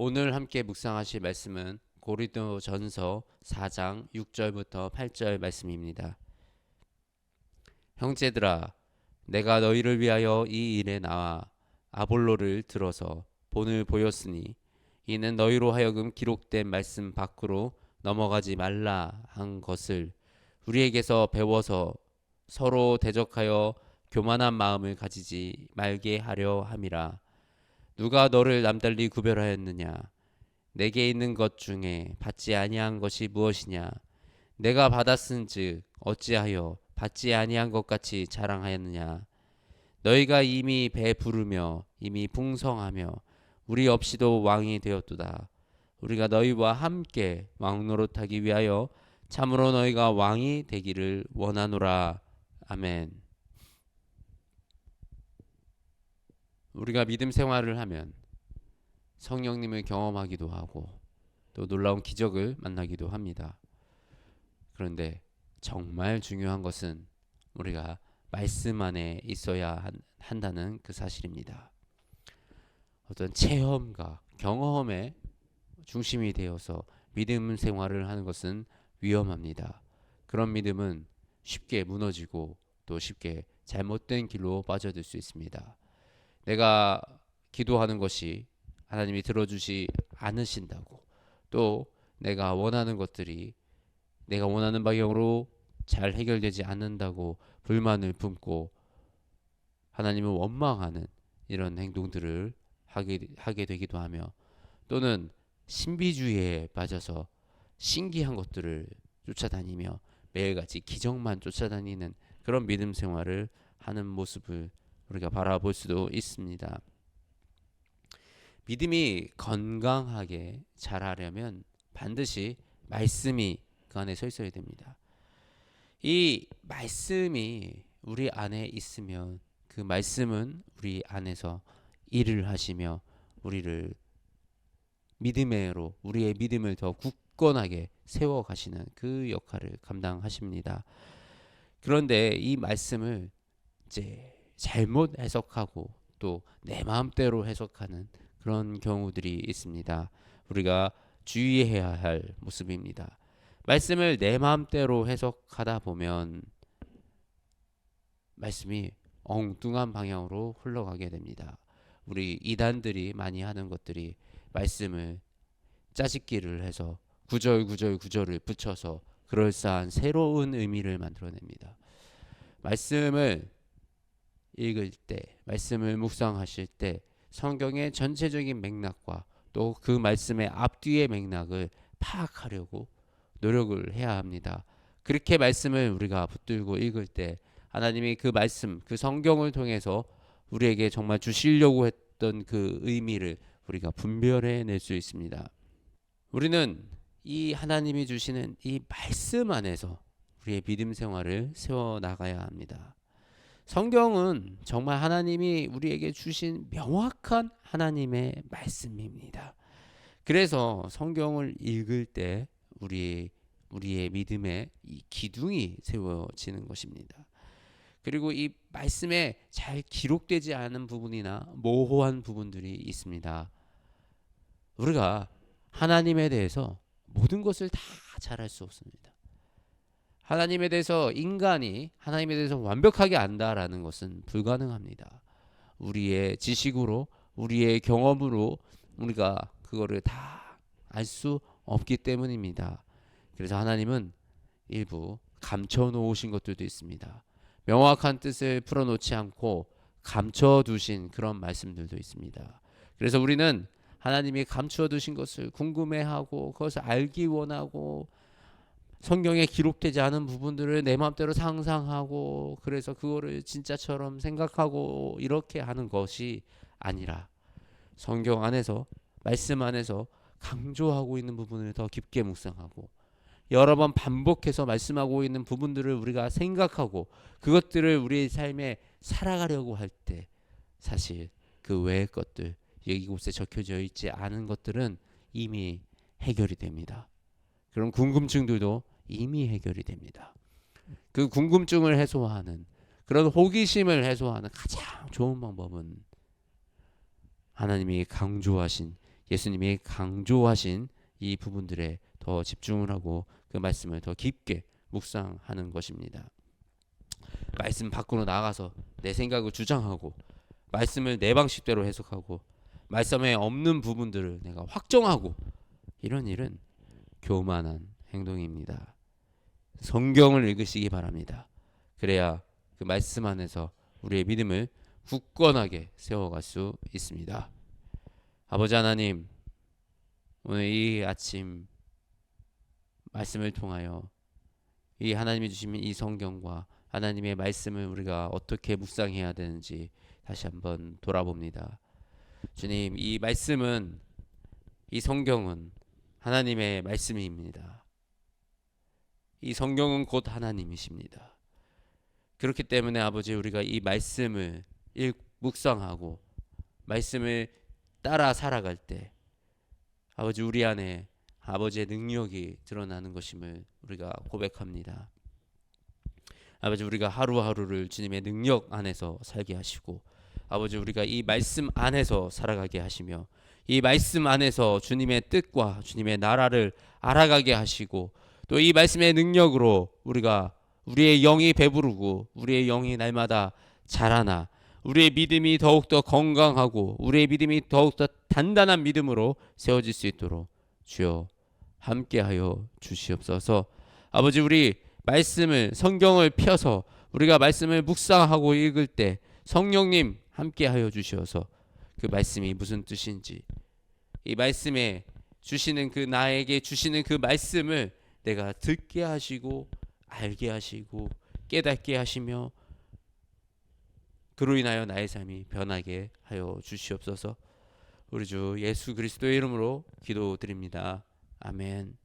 오늘 함께 묵상하실 말씀은 고린도 전서 4장 6절부터 8절 말씀입니다. 형제들아 내가 너희를 위하여 이 일에 나와 아볼로를 들어서 본을 보였으니 이는 너희로 하여금 기록된 말씀 밖으로 넘어가지 말라 한 것을 우리에게서 배워서 서로 대적하여 교만한 마음을 가지지 말게 하려 함이라 누가 너를 남달리 구별하였느냐? 내게 있는 것 중에 받지 아니한 것이 무엇이냐? 내가 받았은즉 어찌하여 받지 아니한 것 같이 자랑하였느냐? 너희가 이미 배 부르며 이미 풍성하며 우리 없이도 왕이 되었도다. 우리가 너희와 함께 왕 노릇하기 위하여 참으로 너희가 왕이 되기를 원하노라. 아멘 우리가 믿음 생활을 하면 성령님을 경험하기도 하고 또 놀라운 기적을 만나기도 합니다. 그런데 정말 중요한 것은 우리가 말씀 안에 있어야 한, 한다는 그 사실입니다. 어떤 체험과 경험에 중심이 되어서 믿음 생활을 하는 것은 위험합니다. 그런 믿음은 쉽게 무너지고 또 쉽게 잘못된 길로 빠져들 수 있습니다. 내가 기도하는 것이 하나님이 들어주지 않으신다고 또 내가 원하는 것들이 내가 원하는 방향으로 잘 해결되지 않는다고 불만을 품고 하나님을 원망하는 이런 행동들을 하게, 하게 되기도 하며 또는 신비주의에 빠져서 신기한 것들을 쫓아다니며 매일같이 기적만 쫓아다니는 그런 믿음 생활을 하는 모습을 우리가 바라볼 수도 있습니다. 믿음이 건강하게 자라려면 반드시 말씀이 그 안에 서 있어야 됩니다. 이 말씀이 우리 안에 있으면 그 말씀은 우리 안에서 일을 하시며 우리를 믿음으로 우리의 믿음을 더 굳건하게 세워 가시는 그 역할을 감당하십니다. 그런데 이 말씀을 이제 잘못 해석하고 또 내 마음대로 해석하는 그런 경우들이 있습니다. 우리가 주의해야 할 모습입니다. 말씀을 내 마음대로 해석하다 보면 말씀이 엉뚱한 방향으로 흘러가게 됩니다. 우리 이단들이 많이 하는 것들이 말씀을 짜집기를 해서 구절 구절 구절을 붙여서 그럴싸한 새로운 의미를 만들어냅니다. 말씀을 읽을 때, 말씀을 묵상하실 때 성경의 전체적인 맥락과 또 그 말씀의 앞뒤의 맥락을 파악하려고 노력을 해야 합니다. 그렇게 말씀을 우리가 붙들고 읽을 때 하나님이 그 말씀, 그 성경을 통해서 우리에게 정말 주시려고 했던 그 의미를 우리가 분별해 낼 수 있습니다. 우리는 이 하나님이 주시는 이 말씀 안에서 우리의 믿음 생활을 세워 나가야 합니다. 성경은 정말 하나님이 우리에게 주신 명확한 하나님의 말씀입니다. 그래서 성경을 읽을 때 우리 우리의 믿음의 이 기둥이 세워지는 것입니다. 그리고 이 말씀에 잘 기록되지 않은 부분이나 모호한 부분들이 있습니다. 우리가 하나님에 대해서 모든 것을 다 잘할 수 없습니다. 하나님에 대해서 인간이 하나님에 대해서 완벽하게 안다라는 것은 불가능합니다. 우리의 지식으로 우리의 경험으로 우리가 그거를 다 알 수 없기 때문입니다. 그래서 하나님은 일부 감춰 놓으신 것들도 있습니다. 명확한 뜻을 풀어 놓지 않고 감춰 두신 그런 말씀들도 있습니다. 그래서 우리는 하나님이 감추어 두신 것을 궁금해하고 그것을 알기 원하고 성경에 기록되지 않은 부분들을 내 마음대로 상상하고 그래서 그거를 진짜처럼 생각하고 이렇게 하는 것이 아니라 성경 안에서 말씀 안에서 강조하고 있는 부분을 더 깊게 묵상하고 여러 번 반복해서 말씀하고 있는 부분들을 우리가 생각하고 그것들을 우리의 삶에 살아가려고 할 때 사실 그 외의 것들 여기 곳에 적혀져 있지 않은 것들은 이미 해결이 됩니다. 그런 궁금증들도 이미 해결이 됩니다. 그 궁금증을 해소하는 그런 호기심을 해소하는 가장 좋은 방법은 하나님이 강조하신 예수님이 강조하신 이 부분들에 더 집중을 하고 그 말씀을 더 깊게 묵상하는 것입니다. 말씀 밖으로 나가서 내 생각을 주장하고 말씀을 내 방식대로 해석하고 말씀에 없는 부분들을 내가 확정하고 이런 일은 교만한 행동입니다. 성경을 읽으시기 바랍니다. 그래야 그 말씀 안에서 우리의 믿음을 굳건하게 세워갈 수 있습니다. 아버지 하나님, 오늘 이 아침 말씀을 통하여 이 하나님이 주신 이 성경과 하나님의 말씀을 우리가 어떻게 묵상해야 되는지 다시 한번 돌아봅니다. 주님, 이 말씀은 이 성경은 하나님의 말씀입니다. 이 성경은 곧 하나님이십니다. 그렇기 때문에 아버지 우리가 이 말씀을 읽 묵상하고 말씀을 따라 살아갈 때 아버지 우리 안에 아버지의 능력이 드러나는 것임을 우리가 고백합니다. 아버지 우리가 하루하루를 주님의 능력 안에서 살게 하시고 아버지 우리가 이 말씀 안에서 살아가게 하시며 이 말씀 안에서 주님의 뜻과 주님의 나라를 알아가게 하시고 또 이 말씀의 능력으로 우리가 우리의 영이 배부르고 우리의 영이 날마다 자라나 우리의 믿음이 더욱더 건강하고 우리의 믿음이 더욱더 단단한 믿음으로 세워질 수 있도록 주여 함께하여 주시옵소서. 아버지 우리 말씀을 성경을 펴서 우리가 말씀을 묵상하고 읽을 때 성령님 함께하여 주시어서 그 말씀이 무슨 뜻인지 이 말씀에 주시는 그 나에게 주시는 그 말씀을 내가 듣게 하시고 알게 하시고 깨닫게 하시며 그로 인하여 나의 삶이 변하게 하여 주시옵소서. 우리 주 예수 그리스도의 이름으로 기도드립니다. 아멘.